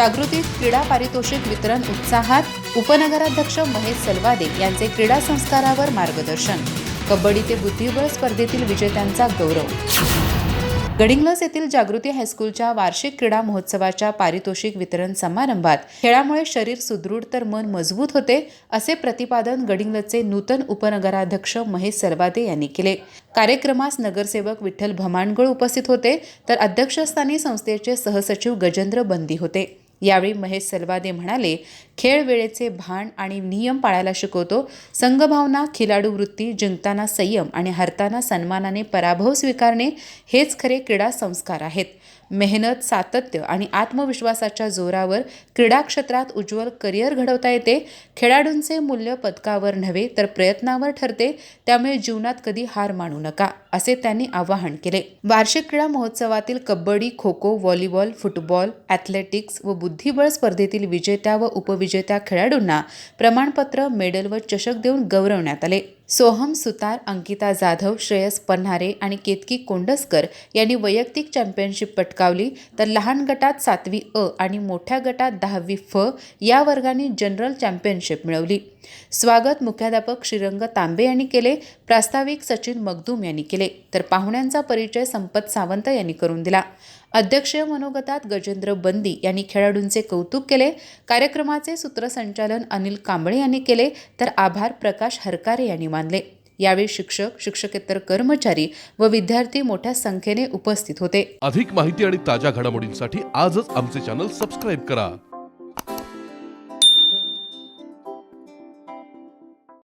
जागृतीत क्रीडा पारितोषिक वितरण उत्साहात उपनगराध्यक्ष महेश सलवादे यांचे क्रीडा संस्कारावर मार्गदर्शन. कबड्डी ते बुद्धिबळ स्पर्धेतील विजेत्यांचा गौरव. गडिंग्लस येथील जागृती हायस्कूलच्या वार्षिक क्रीडा महोत्सवाच्या पारितोषिक वितरण समारंभात खेळामुळे शरीर सुदृढ तर मन मजबूत होते असे प्रतिपादन गडिंग्लजचे नूतन उपनगराध्यक्ष महेश सरवादे यांनी केले. कार्यक्रमास नगरसेवक विठ्ठल भमाणगळ उपस्थित होते तर अध्यक्षस्थानी संस्थेचे सहसचिव गजेंद्र बंदी होते. यावेळी महेश सलवादे म्हणाले खेळ वेळेचे भान आणि नियम पाळायला शिकवतो. संघभावना खिलाडू वृत्ती जिंकताना संयम आणि हरताना सन्मानाने पराभव स्वीकारणे हेच खरे क्रीडा संस्कार आहेत. मेहनत सातत्य आणि आत्मविश्वासाच्या जोरावर क्रीडा क्षेत्रात उज्ज्वल करिअर घडवता येते. खेळाडूंचे मूल्य पदकावर नव्हे तर प्रयत्नावर ठरते. त्यामुळे जीवनात कधी हार मानू नका असे त्यांनी आवाहन केले. वार्षिक क्रीडा महोत्सवातील kabaddi kho kho volleyball football athletics व बुद्धिबळ स्पर्धेतील विजेत्या व उपविजेत्या खेळाडूंना प्रमाणपत्र मेडल व चषक देऊन गौरवण्यात आले. सोहम सुतार अंकिता जाधव श्रेयस पन्हारे आणि केतकी कोंडसकर यांनी वैयक्तिक चॅम्पियनशिप पटकावली. तर लहान गटात सातवी अ आणि मोठ्या गटात दहावी फ या वर्गांनी जनरल चॅम्पियनशिप मिळवली. स्वागत मुख्याध्यापक श्रीरंग तांबे यांनी केले. प्रास्ताविक सचिन मगदूम यांनी केले. तर पाहुण्यांचा परिचय संपत सावंत यांनी करून दिला. अध्यक्षीय मनोगतात गजेंद्र बंदी यांनी खेळाडूंचे कौतुक केले. कार्यक्रमाचे सूत्रसंचालन अनिल कांबळे यांनी केले तर आभार प्रकाश हरकारे यांनी मानले. यावेळी शिक्षक शिक्षकेतर कर्मचारी व विद्यार्थी मोठ्या संख्येने उपस्थित होते. अधिक माहिती आणि ताज्या घडामोडींसाठी आजच आमचे चॅनल सबस्क्राईब करा.